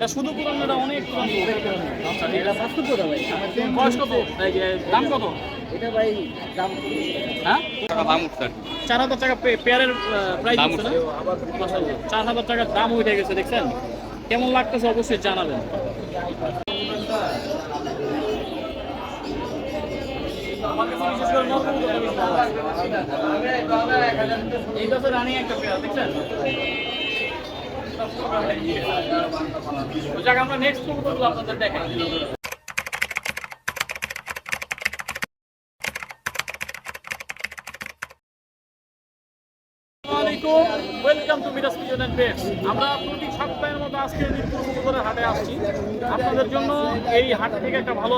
এটা শুধু পুরানো এটা অনেক পুরানো। আচ্ছা এটা বাস্তব কথা ভাই। বয়স কত? দাম কত? এটা ভাই দাম হ্যাঁ? দাম উঠছে। চার হাজার টাকা পেয়ারের প্রাইস না? চার হাজার টাকার দাম উঠে গেছে দেখছেন? কেমন লাগতেছে অবশ্যই জানাবেন। এই গাছে রানী একটা পেয়ার দেখছেন? আমরা নেক্সট আপনাদের দেখাই। Welcome to Miraj pigeon and pets আমরা প্রতি সপ্তাহের মতো আজকে কবুতরের হাটে আসছি। আপনাদের জন্য এই হাট থেকে একটা ভালো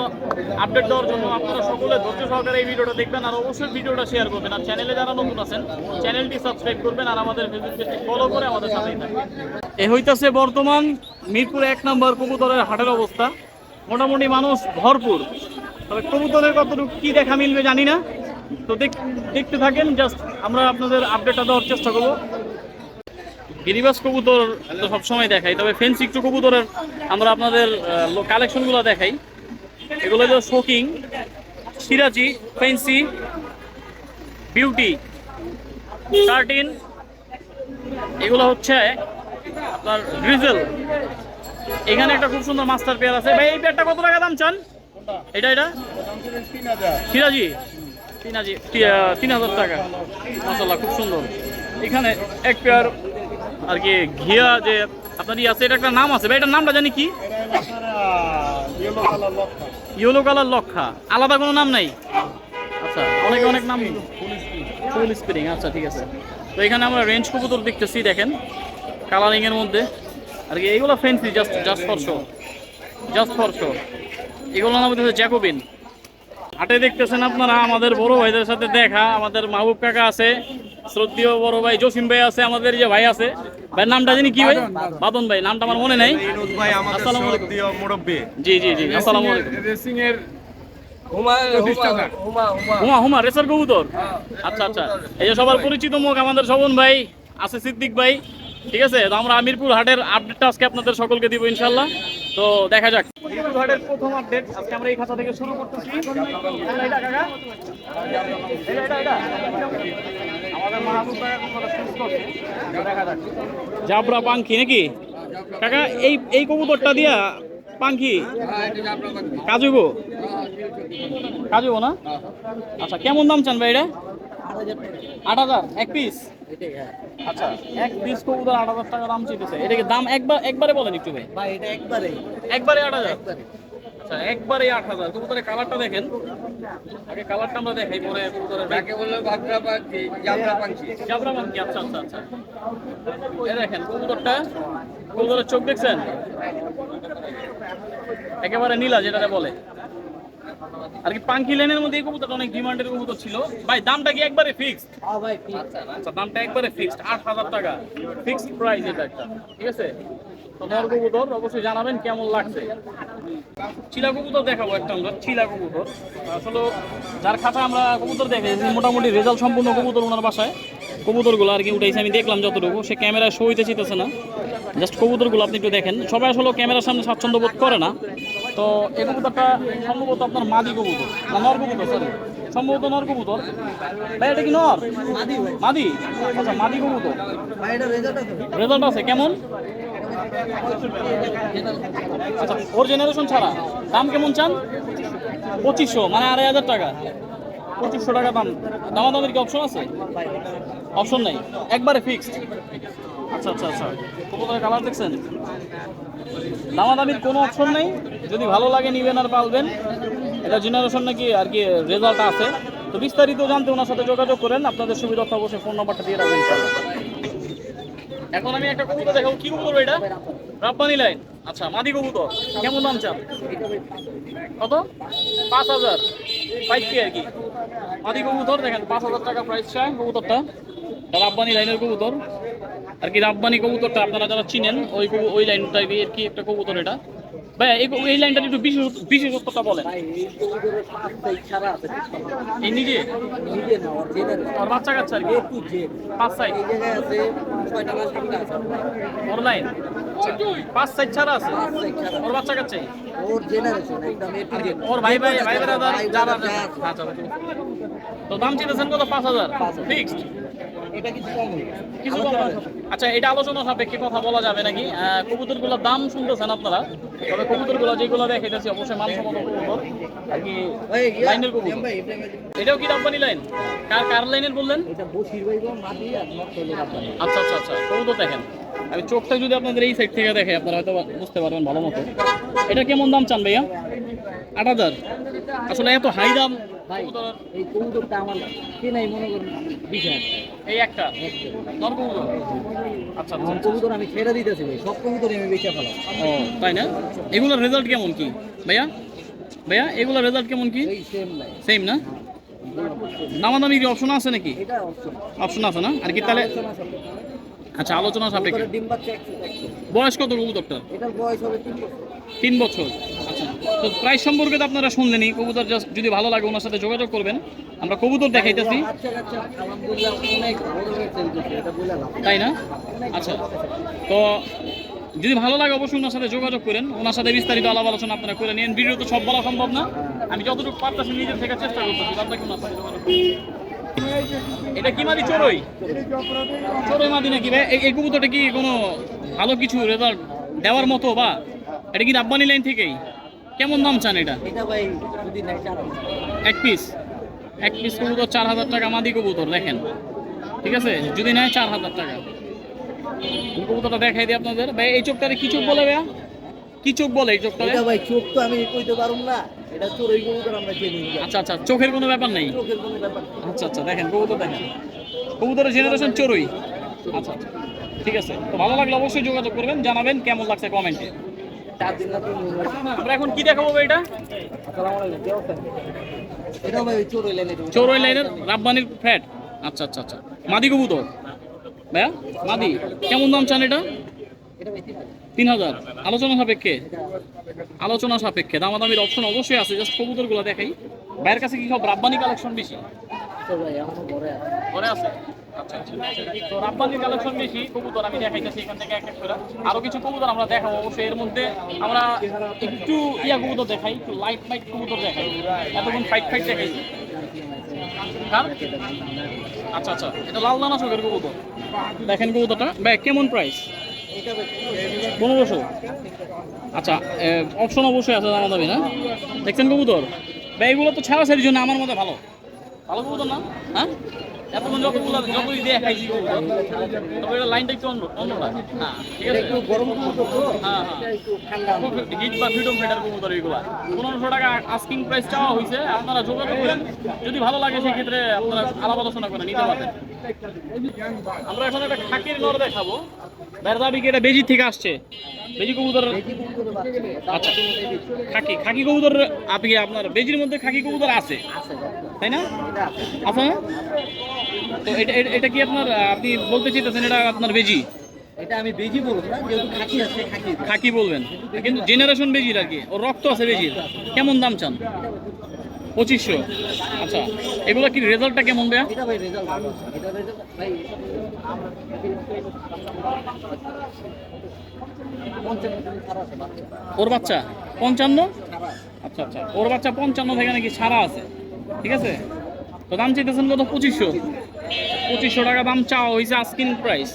আপডেট দেওয়ার জন্য আপনারা সকলে ধৈর্য সহকারে এই ভিডিওটা দেখবেন আর অবশ্যই ভিডিওটা শেয়ার করবেন। আর চ্যানেলে যারা নতুন আছেন চ্যানেলটি সাবস্ক্রাইব করবেন আর আমাদের ফেসবুক পেজটি ফলো করে আমাদের সাথেই থাকবেন। এ হইতাছে বর্তমান মিরপুর এক নম্বর কবুতরের হাটের অবস্থা। মোটামুটি মানুষ ভরপুর। তবে কবুতরের কতটুকু কি দেখা মিলবে জানি না। তো দেখ- দেখতে থাকেন জাস্ট আমরা আপনাদের আপডেটটা দেওয়ার চেষ্টা করব। গিরিবাস কবুতর তো সবসময় দেখাই, তবে ফেন্সি একটু কবুতরের আমরা আপনাদের কালেকশনগুলো দেখাই। এগুলো হলো শোকিং সিরাজি, ফেন্সি, বিউটি শার্টিন এগুলো হচ্ছে আপনার গ্রিজেল। এখানে একটা খুব সুন্দর মাস্টার পেয়ার আছে। ভাই, এই পেয়ারটা কত টাকা দাম চান? এটা এটা? সিরাজি? তিন হাজার তিন হাজার টাকা। মাসাল্লাহ খুব সুন্দর। এখানে এক পেয়ার আর কি ঘিয়া যে আপনার ই আছে এটা একটা নাম আছে ভাই এটার নামটা জানি কি? ইয়েলো কালার লক্ষা। আলাদা কোনো নাম নাই? আচ্ছা অনেক অনেক নাম ফুল স্প্রিং আচ্ছা ঠিক আছে। তো এখানে আমরা রেঞ্জ কবুতর দেখতেছি দেখেন কালারিংয়ের মধ্যে। আর কি এইগুলো fancy just just for show just for show এগুলো নাম হচ্ছে জ্যাকোবিন হাটে দেখতেছেন আপনারা আমাদের বড় ভাইদের সাথে দেখা। আমাদের মাহবুব কাকা আছে শ্রদ্ধীয় বড় ভাই জসিম ভাই আছে আমাদের যে ভাই আছে। ভাইয়ের নামটা জানি কি ভাই? বাদন ভাই নামটা আমার মনে নেই। ভাই আমাদের আসসালামু আলাইকুম। জি জি জি আসসালামু আলাইকুম। রেসিং এর হুমা হুমা রেসার কবুতর। আচ্ছা আচ্ছা। এই যে সবার পরিচিত মুখ আমাদের শোভন ভাই আছে সিদ্দিক ভাই ঠিক আছে? তো আমরা আমিরপুর হাটের আপডেটটা আজকে আপনাদের সকলকে দিব ইনশাল্লাহ তো দেখা যাক। আমিরপুর প্রথম আপডেট আজকে আমরা এই খাতা থেকে শুরু করতেছি। জাবরা পাঙ্খি নাকি? কাকা এই এই কবুতরটা দিয়া পাঙ্খি কাজুবো কাজুবো না? আচ্ছা কেমন দাম চান ভাই এটা আট হাজার এক পিস আচ্ছা এক পিস কবুতর আট হাজার টাকা দাম চাইতেছে। এটাকে দাম একবার একবারে বলেন একটু ভাই। ভাই এটা একবারে। একবারে আট হাজার? আচ্ছা একবারে আট হাজার। কবুতরের কালারটা দেখেন। আগে কালারটা আমরা দেখাই পরে কবুতরের যাকে বলল ভাগরা পাখি জাবরা পাখি জাবরা মানকি আচ্ছা আচ্ছা আচ্ছা। এই দেখেন কবুতরটা কবুতরের চোখ দেখছেন? একেবারে নীলা যেটাতে বলে। আর কি পাঙ্কি লাইনের মধ্যে এই কবুতরটা অনেক ডিমান্ডের কবুতর ছিল। ভাই দামটা কি একবারে ফিক্সড হ্যাঁ আচ্ছা দামটা একবারে ফিক্সড আট হাজার টাকা। ফিক্সড প্রাইস এটা একটা। ঠিক আছে? তো নর কবুতর অবশ্যই জানাবেন কেমন লাগছে। চিলা কবুতর দেখাবো একটা আমরা চিলা কবুতর। আসলে যার খাতা আমরা কবুতর দেখে মোটামুটি রেজাল্ট সম্পূর্ণ কবুতর ওনার বাসায়। কবুতরগুলো আর কি উঠাইছে আমি দেখলাম যতটুকু সে ক্যামেরা শো হইতে চিতেছে না। জাস্ট কবুতরগুলো আপনি একটু দেখেন। সবাই আসলে ক্যামেরার সামনে স্বাচ্ছন্দ্য বোধ করে না। তো এই কবুতরটা সম্ভবত আপনার মাদি কবুতর না নর কবুতর সরি সম্ভবত নর কবুতর। ভাই এটা কি নর? মাদি। মাদি? আচ্ছা মাদি কবুতর। রেজাল্ট আছে কেমন? আচ্ছা ওর জেনারেশন ছাড়া দাম কেমন চান? পঁচিশশো মানে আড়াই হাজার টাকা। পঁচিশশো টাকা দাম। দামাদামের কি অপশন আছে? অপশন নেই। একবারে ফিক্সড আচ্ছা আচ্ছা আচ্ছা। কবুতরের কালার দেখছেন? দামাদামির কোনো অপশন নেই। যদি ভালো লাগে নিবেন আর পালবেন। এটা জেনারেশন নাকি আর কি রেজাল্ট আছে। তো বিস্তারিত জানতে ওনার সাথে যোগাযোগ করেন। আপনাদের সুবিধা অবশ্যই ফোন নাম্বারটা দিয়ে রাখবেন। এখন আমি একটা কবুতর দেখাবো। কি কবুতর এটা? রাব্বানি লাইন। আচ্ছা মাদি কবুতর। কেমন দাম চান? কত? পাঁচ হাজার। ফাইভ কে আর কি? মাদি কবুতর, দেখেন, পাঁচ হাজার টাকা প্রাইস চায় কবুতরটা। রাব্বানি লাইনের কবুতর। আর কি রাব্বানি কবুতরটা আপনারা যারা চিনেন, ওই ওই লাইনটা আর কি একটা কবুতর এটা? ভাই এই লাইনটা একটু বিশেষ বিশেষত্বটা বলেন এই নিজে ওর বাচ্চা কাচ্চা আর কি পাঁচ সাইজ এই জায়গায় আছে ছয়টা না সাতটা আছে অনলাইন পাঁচ সাইজ ছাড়া আছে ওর বাচ্চা ওর ওর ভাই ভাই ভাই। আচ্ছা আচ্ছা। তো দাম চিন্তেছেন কত পাঁচ হাজার। ফিক্সড এটা কিছু কম কিছু আলোচনা কম- হবে। আচ্ছা এটা আলোচনা সাপেক্ষে কথা বলা যাবে নাকি? কবুতরগুলোর দাম শুনতেছেন আপনারা? তবে কবুতরগুলো যেগুলো দেখাইতেছি অবশ্যই মানসম্মত কবুতর। আর কি লাইনের কবুতর। এটাও কি রাব্বানি লাইন? কার কার লাইনের বললেন? এটা বসির ভাই মাটি আর নষ্ট হলো রাব্বানি। আচ্ছা আচ্ছা আচ্ছা কবুতর দেখেন। আমি চোখটা যদি আপনাদের এই সাইড থেকে দেখে আপনারা হয়তো বুঝতে পারবেন ভালো মতো। এটা কেমন দাম চান ভাইয়া? আট হাজার। আসলে এত হাই দাম। ভাই এই কবুতরটা আমার কেনাই মনে করুন বিশ এই একটা। নর কবুতর আচ্ছা আচ্ছা কবুতর আমি ছেড়ে দিতেছি ভাই সব কবুতরই আমি বেচে ফেলাম। ও তাই না? এগুলোর রেজাল্ট কেমন কি? ভাইয়া? ভাইয়া এগুলোর রেজাল্ট কেমন কি? সেম না? দামাদামি কি অপশন আছে নাকি? অপশন আছে না? আর কি তাহলে আচ্ছা আলোচনা সাপেক্ষে। বয়স কত কবুতরটার? এটার বয়স হবে তিন বছর। তিন বছর। আচ্ছা তো প্রাইস সম্পর্কে তো আপনারা শুনলেনই। কবুতর যদি ভালো লাগে ওনার সাথে যোগাযোগ করবেন। আমরা কবুতর দেখাইতেছি। তাই না? আচ্ছা। তো যদি ভালো লাগে অবশ্যই ওনার সাথে যোগাযোগ করেন। ওনার সাথে বিস্তারিত আলাপ আলোচনা আপনারা করে নিন ভিডিও তো সব বলা সম্ভব না। আমি যতটুকু পারতেছি নিজের থেকে চেষ্টা করতেছি। আপনাকে ওনার সাথে যোগাযোগ। এটা কি মাদি চড়ই? চড়ই মাদি নাকি এই কবুতরটা কি কোনো ভালো কিছু রেজাল্ট দেওয়ার মতো বা? এটা কি রাব্বানি লাইন থেকেই? কেমন দাম চান এটা। এক পিস এক পিস কবুতর চার হাজার টাকা মাদি কবুতর দেখেন। ঠিক আছে? যদি নেয় চার হাজার টাকা। কবুতরটা দেখাই দিই আপনাদের। ভাই এই চোখটারে কি চোখ বলে ভাইয়া? কি চোখ বলে এই চোখটারে? ভাই চোখ তো আমি কইতে পারুম না। এটা চোরই কবুতর আমরা চিনি আচ্ছা আচ্ছা চোখের কোনো ব্যাপার নেই? চোখের কোনো ব্যাপার। আচ্ছা আচ্ছা দেখেন কবুতর দেখেন। কবুতরের জেনারেশন চড়ুই আচ্ছা আচ্ছা। ঠিক আছে? তো ভালো লাগলে অবশ্যই যোগাযোগ করবেন জানাবেন কেমন লাগছে কমেন্টে। আমরা এখন কি দেখাবো এটা? চোরই লাইনের রাব্বানির ফ্যাট আচ্ছা আচ্ছা আচ্ছা। মাদি কবুতর। ভাইয়া মাদি কেমন দাম চান এটা? তিন হাজার। আলোচনা সাপেক্ষে। আলোচনা সাপেক্ষে। দামাদামির অপশন অবশ্যই আছে জাস্ট কবুতরগুলো দেখাই। ভাইয়ের কাছে কি সব রাব্বানি কালেকশন বেশি? ঘরে আছে। আছে আচ্ছা আচ্ছা। তো কবুতর আমি দেখাইতেছি আমরা অবশ্যই এর মধ্যে আমরা ইয়া দেখাই লাইট দেখাই। এতক্ষণ ফাইট ফাইট আচ্ছা আচ্ছা এটা লাল দেখেন কেমন প্রাইস পনেরোশো। আচ্ছা অপশন অবশ্যই আছে দাম দাবি না। দেখছেন কবুতর? এগুলো তো ছাড়া ছাড়ির জন্য আমার মতে ভালো। ভালো কবুতর না? হ্যাঁ? এতক্ষণ যতগুলো যতই দিয়ে খাইছি তবে এটা লাইনটা একটু অন্য অন্যটা হ্যাঁ ঠিক আছে। একটু গরম হ্যাঁ, হ্যাঁ। হিট বা ফ্রিডম ফেডার কবুতর এইগুলা পনেরোশো টাকা আস্কিং প্রাইস চাওয়া হয়েছে। আপনারা যোগাযোগ করেন। যদি ভালো লাগে সেই ক্ষেত্রে আপনারা আলাপ আলোচনা করে নিতে পারবেন। আমরা এখন একটা খাকির নর দেখাবো। বেরদাবি কি এটা বেজি থেকে আসছে। বেজি কবুতর আচ্ছা। খাকি খাকি কবুতর আপনি আপনার বেজির মধ্যে খাকি কবুতর আছে? তাই না? আছে না? তো এটা এটা- কি আপনার আপনি বলতে চাইতেছেন এটা আপনার বেজি এটা আমি বেজি বলব না যেহেতু খাকি আছে খাকি খাকি বলবেন। কিন্তু জেনারেশন বেজির আর কি ওর রক্ত আছে বেজির কেমন দাম চান? পঁচিশশো। আচ্ছা এগুলো কি রেজাল্টটা কেমন দেয়া ওর বাচ্চা? পঞ্চান্ন? আচ্ছা আচ্ছা ওর বাচ্চা পঞ্চান্ন থেকে নাকি ছাড়া আছে। ঠিক আছে? তো দাম চাইতেছেন কত? পঁচিশশো। পঁচিশশো টাকা দাম চাওয়া হয়েছে আস্কিং প্রাইস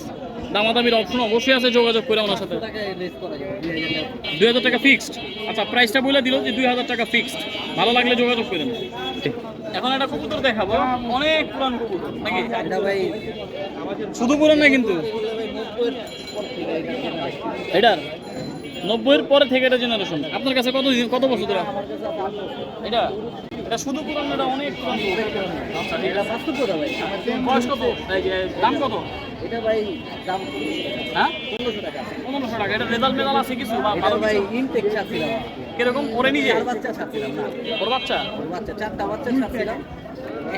দামাদামির অপশন অবশ্যই আছে, যোগাযোগ করে ওনার সাথে। দুই হাজার টাকা ফিক্সড আচ্ছা প্রাইসটা বলে দিল যে দুই হাজার টাকা ফিক্সড ভালো লাগলে যোগাযোগ করে করেন এখন একটা কবুতর দেখাবো। অনেক পুরান কবুতর, নাকি? শুধু পুরান না কিন্তু। এটার? নব্বইয়ের পরে থেকে এটা জেনারেশন আপনার কাছে কত কত বছর ধরে। এটা? এটা শুধু পুরান এটা অনেক পুরান। আচ্ছা এটা আছে বাস্তব ভাই। বয়স কত? দাম কত? এটা ভাই দাম হ্যাঁ? পনেরোশো টাকা পনেরোশো টাকা। এটা রেজাল্ট মেজাল আছে কিছু বা ভালো ভাই? ইনটেক ছাড়ছিলাম। কীরকম? ওরে নিজে? বাচ্চা ছাড়ছিলাম না। ওর বাচ্চা? ওর বাচ্চা চারটা বাচ্চা ছাড়ছিলাম।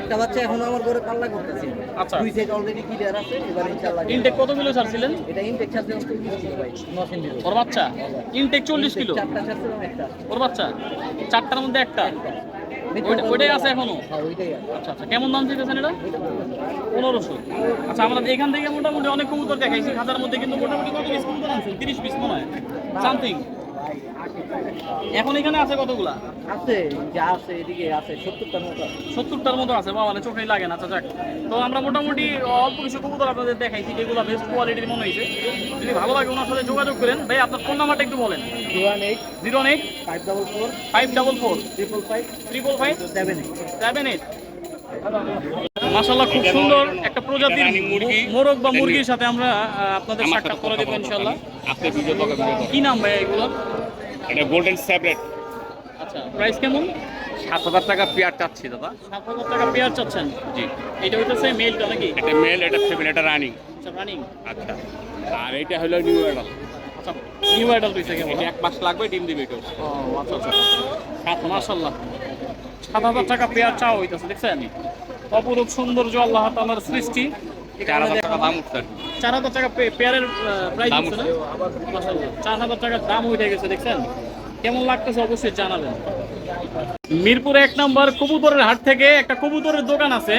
একটা বাচ্চা এখনও আমার ঘরে পাল্লা করতেছে। আচ্ছা। দুই সেট অলরেডি ক্লিয়ার আছে এবার ইনশাআল্লাহ ইনটেক কত কিলো ছাড়ছিলেন? এটা ইনটেক ভাই। ওর বাচ্চা? ইনটেক চল্লিশ কিলো? চারটা ছাড়ছে একটা। ওর বাচ্চা? চারটার মধ্যে একটা। ওইটাই আছে এখনও? হ্যাঁ আচ্ছা আচ্ছা। কেমন দাম দিতেছেন এটা? পনেরোশো। আচ্ছা আমরা এখান থেকে মোটামুটি অনেক কবুতর দেখাইছি। খাতার মধ্যে কিন্তু মোটামুটি কত পিস কবুতর আছে? তিরিশ পিস মনে হয়। সামথিং এখন এখানে আছে কতগুলা? আছে যা আছে এদিকে আছে সত্তরটার মতো সত্তরটার মতো আছে বা মানে চোখেই লাগে না আচ্ছা যাক। তো আমরা মোটামুটি অল্প কিছু কবুতর আপনাদের দেখাইছি যেগুলো বেস্ট কোয়ালিটির মনে হয়েছে যদি ভালো লাগে ওনার সাথে যোগাযোগ করেন ভাই আপনার ফোন নাম্বারটা একটু বলেন। Eight zero eight five double four five double four triple five triple five seven eight seven eight মাশাল্লাহ খুব সুন্দর একটা প্রজাতির মোরগ বা মুরগির সাথে আমরা আপনাদের সাক্ষাৎ করে দেবো ইনশাল্লাহ কি নাম ভাই এগুলো এটা গোল্ডেন সেপারেট আচ্ছা প্রাইস কেমন? সাত হাজার টাকা পেয়ার চাচ্ছি দাদা। সাত হাজার টাকা পেয়ার চাচ্ছেন? জি। এটা হইতেছে মেলটা নাকি? এটা মেল এটা ফিমেল এটা রানিং আচ্ছা রানিং আচ্ছা। আর এটা হলো নিউ অ্যাডাল আচ্ছা নিউ আইডল পিসে কেমন? এটা এক মাস লাগবে ডিম দিবে এটা ও আচ্ছা আচ্ছা। সাত মাশাল্লাহ সাত হাজার টাকা পেয়ার চাও হইতেছে দেখছেন? অপরূপ সৌন্দর্য আল্লাহ তাআলার সৃষ্টি। চার হাজার টাকা দাম উঠছে চার হাজার টাকা পেয়ারের প্রাইস দাম চার হাজার টাকার দাম উঠে গেছে দেখছেন? কেমন লাগতেছে অবশ্যই জানাবেন। মিরপুরে এক নম্বর কবুতরের হাট থেকে একটা কবুতরের দোকান আছে।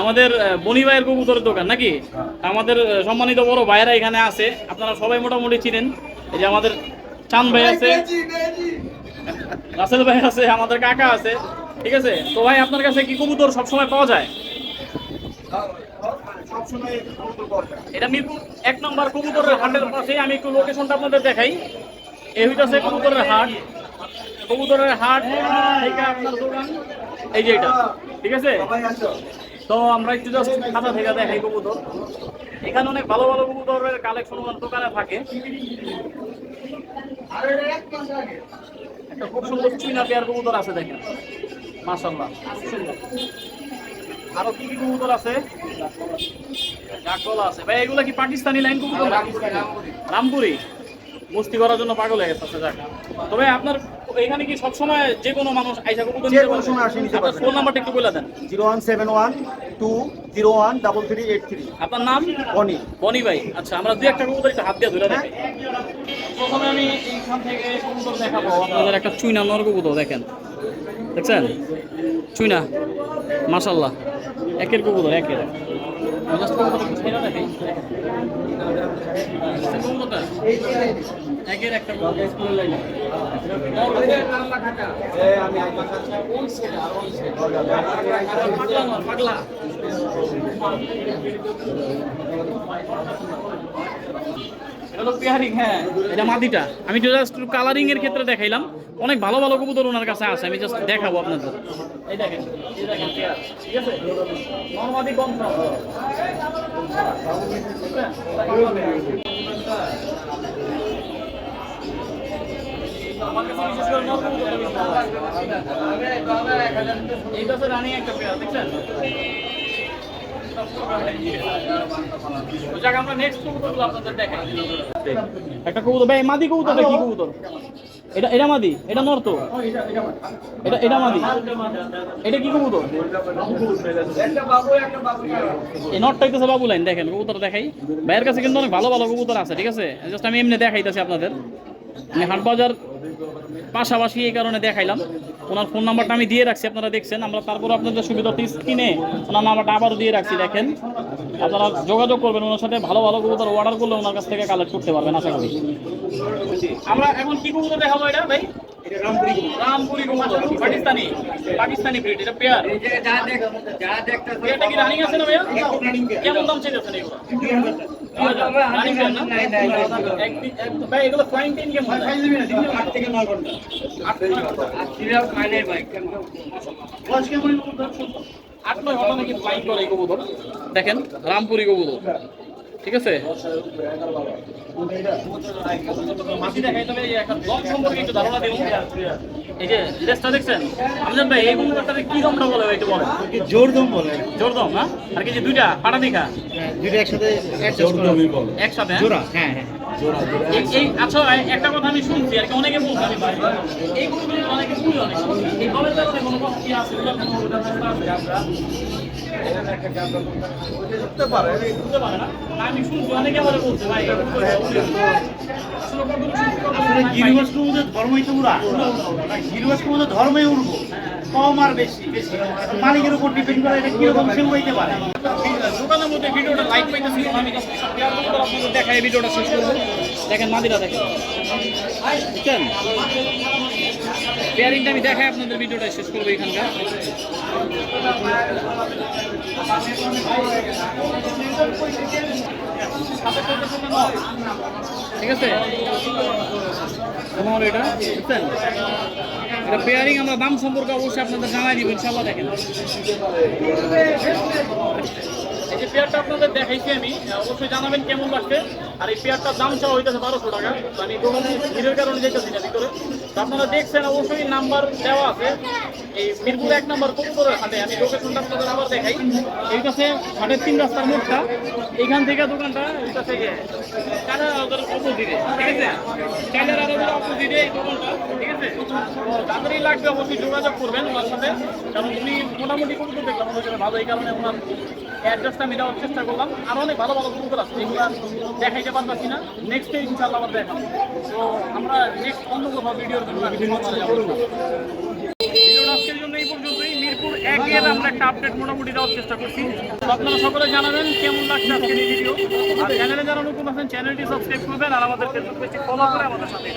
আমাদের বনি ভাইয়ের কবুতরের দোকান নাকি? আমাদের সম্মানিত বড় ভাইয়েরা এখানে আছে। আপনারা সবাই মোটামুটি চিনেন। এই যে আমাদের চান ভাই আছে। রাসেল ভাই আছে আমাদের কাকা আছে। ঠিক আছে? তো ভাই আপনার কাছে কি কবুতর সবসময় পাওয়া যায়? এটা মিরপুর এক নম্বর কবুতরের হাটের পাশে আমি একটু লোকেশনটা আপনাদের দেখাই। এই হইতাছে কবুতরের হাট। কবুতরের হাট থেকে আপনার দোকান এই যে এটা ঠিক আছে? তো আমরা একটু জাস্ট খাতা থেকে দেখাই কবুতর। এখানে অনেক ভালো ভালো কবুতরের কালেকশন ওনার দোকানে থাকে। একটা খুব সুন্দর চুইনা পেয়ার কবুতর আছে দেখেন। মাশাল্লাহ খুব সুন্দর। আরও কি কি কবুতর আছে? জাকলা আছে। ভাই এগুলা কি পাকিস্তানি লাইন কবুতর? রামপুরি। মস্তি করার জন্য পাগল হয়ে গেছে আচ্ছা, যাক। তবে আপনার এখানে কি সবসময় যে কোনো মানুষ আইসা কবুতর যে কোনো সময় আসে নিতে পারবে। ফোন নাম্বারটা একটু বলে দেন। Zero one seven one two zero one double three eight three. আপনার নাম? বনি। বনি ভাই। আচ্ছা আমরা দুই একটা কবুতর একটু হাত দিয়ে ধরে দেখাই প্রথমে আমি এইখান থেকে কবুতর দেখাবো। আপনাদের একটা চুইনা নর কবুতর দেখেন। দেখছেন মাশাল্লাহ একের কবুতর একের? একের কবুতর। নর, পাগলা। এটা হলো পেয়ারিং হ্যাঁ। এটা মাদিটা আমি জাস্ট কালারিং এর ক্ষেত্রে দেখাইলাম। অনেক ভালো ভালো কবুতর ওনার কাছে আছে আমি জাস্ট দেখাবো আপনাদের। এই দেখেন এই দেখেন পেয়ার। ঠিক আছে? নরমাদি। এইটা হচ্ছে রানিং একটা পেয়ার দেখছেন তো যাক আমরা নেক্সট কবুতরগুলো আপনাদের দেখাই একটা কবুতর ভাই মাদি কবুতরটা কি কবুতর? এটা এটা মাদি এটা এটা এটা মাদি। এটা কি কবুতর? এই নটটা হইতেছে বাবু লাইন দেখেন কবুতর দেখাই। ভাইয়ের কাছে কিন্তু অনেক ভালো ভালো কবুতর আছে ঠিক আছে? জাস্ট আমি এমনি দেখাইতেছি আপনাদের। আমি হাট বাজার পাশাপাশি এই কারণে দেখাইলাম। ওনার ফোন নাম্বারটা আমি দিয়ে রাখছি আপনারা দেখছেন। আমরা তারপর আপনাদের সুবিধা কিনে ওনার নাম্বারটা আবারও দিয়ে রাখছি দেখেন। আপনারা যোগাযোগ করবেন ওনার সাথে ভালো ভালো কবুতর অর্ডার করলে ওনার কাছ থেকে কালেক্ট করতে পারবেন আশা করি। আমরা এখন কি কবুতর দেখাবো এটা ভাই? রামপুরি পাকিস্তানি পাকিস্তানি ব্রিড এটা পেয়ার পেয়ারটা কি রানিং আছে না ভাইয়া? কেমন দাম এগুলো? দেখেন রামপুরি কবুতর। ঠিক আছে? এই একটা দম সম্পর্কে একটু ধারণা দেবো এই যে লেসটা দেখছেন? আমজাদ ভাই এই কবুতরটাকে কি দমটা বলে ভাই একটু বলেন। জোর দম বলে। জোর দম না? আর কি যে দুইটা পাটা দেখা দুটো একসাথে অ্যাডজাস্ট করা। একসাথে? জোড়া হ্যাঁ হ্যাঁ। এই- আচ্ছা একটা কথা আমি শুনছি আর কি অনেকে বলছে আমি ভাই এই গরুগুলো অনেকে ভুল অনেক। এই গরুর ব্যাপারে কোনো কথা কি আছে? এগুলোর কোনো ওটার কথা আছে আমরা করতে পারে। বুঝতে পারে না? না, আমি শুনছি অনেকে আমার বলছে ভাই এই গরুগুলো ভুল। আসলে কতটুকু সত্যি কথা আসলে আমি গিরিবাসকে মধ্যে ধর্মই তো উড়া গিরিবাসকে মধ্যে ধর্মই উড়বো কম আর বেশি বেশি। মালিকের উপর ডিপেন্ড করে এটা কীরকম সে উড়াইতে পারে। দোকানের মধ্যে ভিডিওটা লাইক পাইতেছি, আমি দেখাই ভিডিওটা শেষ করব। দেখেন, মাদিরা দেখেন। পেয়ারিংটা আমি দেখাই আপনাদের ভিডিওটা শেষ করব এখানকার। ঠিক আছে? এটা? বুঝছেন? এটা পেয়ারিং আমরা দাম সম্পর্কে অবশ্যই আপনাদের জানাই দিব ইনশাল্লাহ দেখেন। এই পেয়ারটা আপনাদের আমি, অবশ্যই জানাবেন কেমন আর এই পেয়ারটার দাম চাওয়া হইতেছে বারোশো টাকা। আমি দোকানে ভিড়ের কারণে আপনারা দেখছেন অবশ্যই নাম্বার দেওয়া আছে। এই মিরপুর এক নম্বর কবুতরের হাটে আমি লোকেশনটা আপনাদের আবার দেখাই। এই কাছে হাটের তিন রাস্তার মোড়টা এইখান থেকে দোকানটা এই কাছে চাইনার আলাদার অপোজিটে ঠিক আছে? চাইনার আলাদার অপোজিটে এই দোকানটা, ঠিক আছে? তো যাদেরই লাগবে অবশ্যই যোগাযোগ করবেন ওনার সাথে কারণ উনি মোটামুটি কবুতর দেখলাম ওনার ভালো, এই কারণে ওনার অ্যাড্রেসটা আমি দেওয়ার চেষ্টা করলাম। আর অনেক ভালো ভালো কবুতর আছে যেগুলো দেখাইতে পারতাছি না। নেক্সট ডে ইনশাল্লাহ আবার দেখাবো। তো আমরা নেক্সট অন্য কোথাও ভিডিও আজকের জন্য এই পর্যন্তই মিরপুর একের আমরা একটা আপডেট মোটামুটি দেওয়ার চেষ্টা করছি আপনারা সকলে জানাবেন কেমন লাগছে আজকের এই ভিডিও আর চ্যানেলে যারা নতুন আছেন করবেন আর আমাদের ফেসবুক পেজটি ফলো করে আমাদের সাথে।